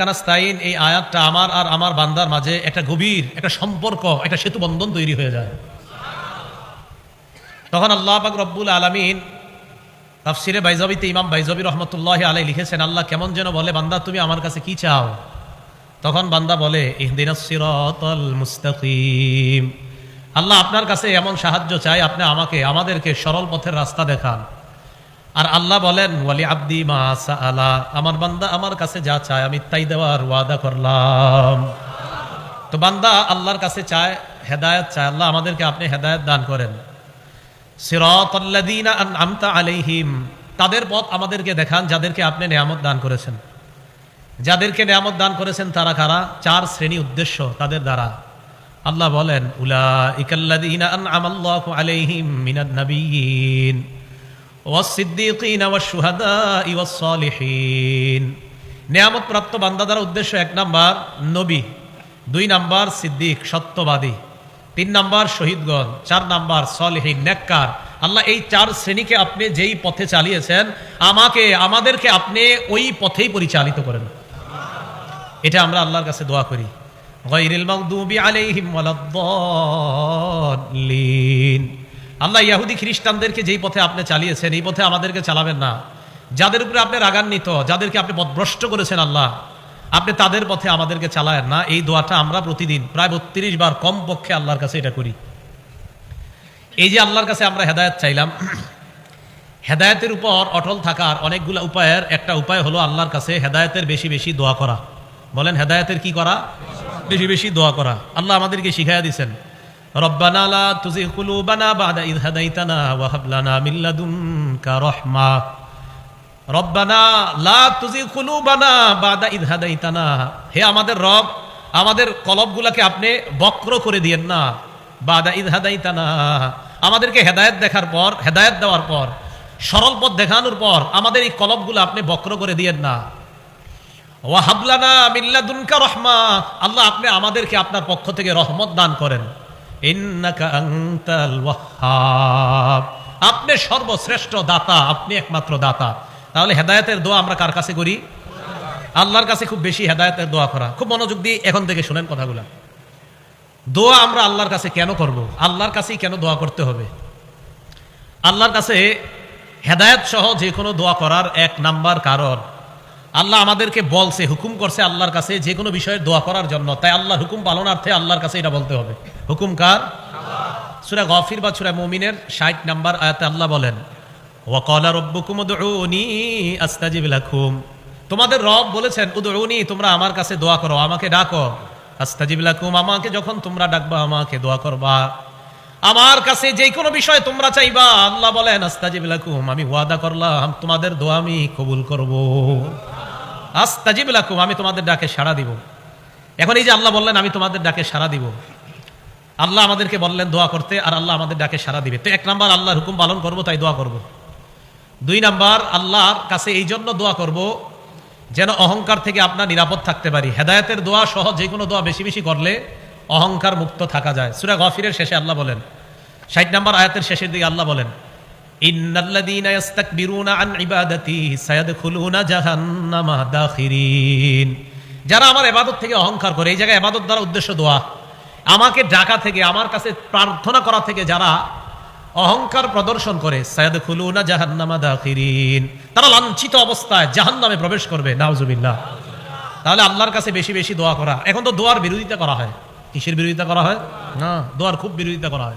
কানাস্তাইন এই আয়াতটা আমার আর আমার বান্দার মাঝে একটা গভীর, একটা সম্পর্ক, একটা সেতু বন্ধন তৈরি হয়ে যায়। তখন আল্লাহ পাক রব্বুল আলামিন তাফসিরে বাইজাবিতে ইমাম বাইজাবি রহমতুল্লাহ আলাই লিখেছেন, আল্লাহ কেমন যেন বলে, বান্দা, তুমি আমার কাছে কি চাও? তখন বান্দা বলে মুস্তাকিম। আল্লাহ আপনার কাছে এমন সাহায্য চাই, আপনি আমাকে, আমাদেরকে সরল পথের রাস্তা দেখান। আর আল্লাহ বলেন, ওয়ালি আব্দি মা আলা আমার বান্দা আমার কাছে যা চায় আমি তাই দেওয়ার ওয়াদা করলাম। তো বান্দা আল্লাহর কাছে চায়, হেদায়েত চায়। আল্লাহ আমাদেরকে আপনি হেদায়েত দান করেন। সিরাতাল্লাযীনা আনআমতা আলাইহিম। তাদের পথ আমাদেরকে দেখান, যাদেরকে আপনি নিয়ামত দান করেছেন। যাদেরকে নিয়ামত দান করেছেন তারা কারা? চার শ্রেণি উদ্দেশ্য তাদের দ্বারা। আল্লাহ বলেন উলা ইকাল্লাযীনা আনআমাল্লাহু আলাইহিম মিনান নাবিয়্যিন। ওয়াসসিদ্দীকিন ওয়াশ-শুহাদা'i ওয়াস-সালিহিন। নিয়ামত প্রাপ্ত বান্দা দ্বারা উদ্দেশ্য এক নাম্বার, নবী। দুই নাম্বার, সিদ্দিক, সত্যবাদী। তিন নাম্বার, শহীদগণ। চার নাম্বার, সলিহীন, নেককার। আল্লাহ, এই চার শ্রেণীকে আপনি যেই পথে চালিয়েছেন, আমাকে, আমাদেরকে আপনি ওই পথেই পরিচালিত করেন। এটা আমরা আল্লাহর কাছে দোয়া করি। গায়রিল মাগদুবি আলাইহিম ওয়ালাদ-দাল্লিন। আল্লাহ ইয়াহুদি খ্রিস্টানদেরকে যেই পথে আপনি চালিয়েছেন, এই পথে আমাদেরকে চালাবেন না। যাদের উপরে আপনি রাগান্বিত, যাদেরকে আপনি পথভ্রষ্ট করেছেন আল্লাহ, আপনি তাদের পথে আমাদেরকে চালায়েন না। এই দোয়াটা আমরা প্রতিদিন, প্রায় বত্রিশ বার কম পক্ষে আল্লাহর কাছে এটা করি। এই যে আল্লাহর কাছে আমরা হেদায়ত চাইলাম, হেদায়তের উপর অটল থাকার অনেকগুলো উপায়ের, একটা উপায় হলো আল্লাহর কাছে হেদায়তের বেশি বেশি দোয়া করা। বলেন, হেদায়তের কি করা? বেশি বেশি দোয়া করা। আল্লাহ আমাদেরকে শিখাইয়া দিছেন। রব্বানা লা তুজিগ কুলুবানা বাদা ইয হাদাইতানা ওয়া হাব লানা মিন লাদুনকা রাহমা। রব্বানা লা তুজিগ কুলুবানা বাদা ইয হাদাইতানা। হে আমাদের রব, আমাদের কলবগুলাকে আপনি বক্র করে দিয়েন না। বাদা ইয হাদাইতানা। আমাদেরকে হেদায়েত দেখার পর, হেদায়েত দেওয়ার পর, সরল পথ দেখানোর পর আমাদের এই কলবগুলো আপনি বক্র করে দিয়েন না। ওয়াহাবলানা মিল্লাদুনকা রহমা। আল্লাহ আপনি আমাদেরকে আপনার পক্ষ থেকে রহমত দান করেন। আপনি সর্বশ্রেষ্ঠ দাতা, আপনি একমাত্র দাতা। তাহলে হেদায়তের দোয়া আমরা কার কাছে করি? আল্লাহর কাছে খুব বেশি হেদায়তের দোয়া করা। খুব মনোযোগ দিয়ে এখন থেকে শোনেন কথাগুলো। দোয়া আমরা আল্লাহর কাছে কেন করব? আল্লাহর কাছেই কেন দোয়া করতে হবে? আল্লাহর কাছে হেদায়েত সহ যে কোনো দোয়া করার এক নাম্বার কারণ। আল্লাহ আমাদেরকে বলছে, হুকুম করছে আল্লাহর কাছে যে কোনো বিষয়ে দোয়া করার জন্য। তাই আল্লাহর হুকুম পালনার্থে আল্লাহর কাছে এটা বলতে হবে। হুকুম কার? সুরা গফির বা সুরা মুমিনের ষাট নাম্বার আয়াতে আল্লাহ বলেন তোমাদের রব বলেছেন, উদউনি, তোমরা আমার কাছে দোয়া করো, আমাকে ডাকো। আস্তাজিব লাকুম, আমাকে যখন তোমরা ডাকবা, আমাকে দোয়া করবা। আমার কাছে যে কোনো বিষয় তোমরা চাইবা। আল্লাহ বলেন, আস্তাজিব লাকুম, আমি ওয়াদা করলাম, তোমাদের দোয়া আমি কবুল করব। আস্তাজিব লাকুম, আমি তোমাদের ডাকে সাড়া দিব। এখন এই যে আল্লাহ বললেন, আমি তোমাদের ডাকে সাড়া দিব। আল্লাহ আমাদেরকে বললেন দোয়া করতে, আর আল্লাহ আমাদের ডাকে সাড়া দিবে। তো এক নাম্বার আল্লাহর হুকুম পালন করব, তাই দোয়া করব। দুই নাম্বার, আল্লাহর কাছে এই জন্য দোয়া করব, যেন অহংকার থেকে আপনার নিরাপদ থাকতে পারি। হেদায়তের দোয়া সহ যে কোনো দোয়া বেশি বেশি করলে অহংকার মুক্ত থাকা যায়। সুরা গফিরের শেষে আল্লাহ বলেন, ষাট নাম্বার আয়াতের শেষের দিকে আল্লাহ বলেন যারা আমার ইবাদত থেকে অহংকার করে, এই জায়গায় উদ্দেশ্য আমাকে থেকে, আমার কাছে প্রার্থনা করা থেকে যারা অহংকার প্রদর্শন করে সায়াদ খুলুনা জাহান্নামা দাখিরিন। তারা লাঞ্ছিত অবস্থায় জাহান্নামে প্রবেশ করবে, নাউজুবিল্লাহ। তাহলে আল্লাহর কাছে বেশি বেশি দোয়া করা। এখন তো দোয়ার বিরোধিতা করা হয়। কিসের বিরোধিতা করা হয়? না, দোয়ার খুব বিরোধিতা করা হয়।